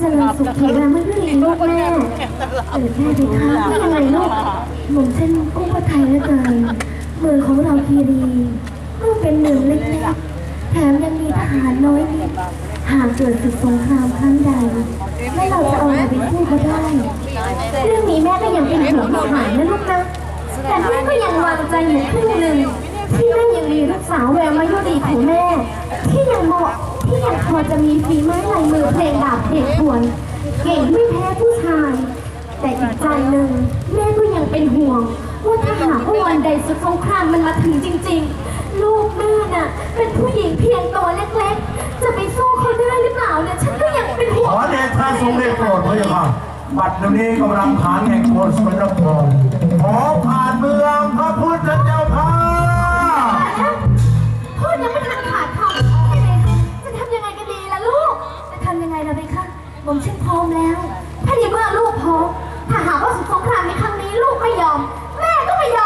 สุขีแล้วไม่ได้ลูกแม่เออแม่ดีคะไม่ยังไงลูกหม่มเช่นกุ้งพระไทยเหลือเกินเมืองของเราคีรีก็เป็นเมืองเล็กๆแถมยังมีทหารน้อยนิดหากเกิดศึกสงครามครั้งใดแม่เราจะเอาอะไรไปสู้เขาได้ เรื่องนี้แม่ก็ยังเป็นห่วงทหารนะลูกนะแต่แม่ก็ยังวางใจอยู่ครึ่งหนึ่งที่แม่ยังมีลูกสาวแววมายุดีของแม่ ที่ยังเหมาะ อจะมีฝีไม้ลายมือเพลงดาบเพลงทวน เก่งไม่แพ้ผู้ชาย แต่อีกใจหนึ่งแม่ก็ยังเป็นห่วง ว่าถ้าหากว่าวันใดศึกสงครามมันมาถึงจริง ๆ ลูกแม่น่ะ เป็นผู้หญิงเพียงตัวเล็กๆ จะไปสู้เขาได้หรือเปล่าเนี่ยฉันก็ยังเป็นห่วง ขอเดชะทรงได้โปรดพระเจ้าค่ะบัดเดี๋ยวนี้กำลังฐานแห่งโคนสมณพร พร้อมแล้ว ถ้าในเมื่อลูกพร้อมถ้าหากว่าสุดสงครามในครั้งนี้ลูกไม่ยอม แม่ก็ไม่ยอม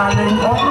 Hallelujah.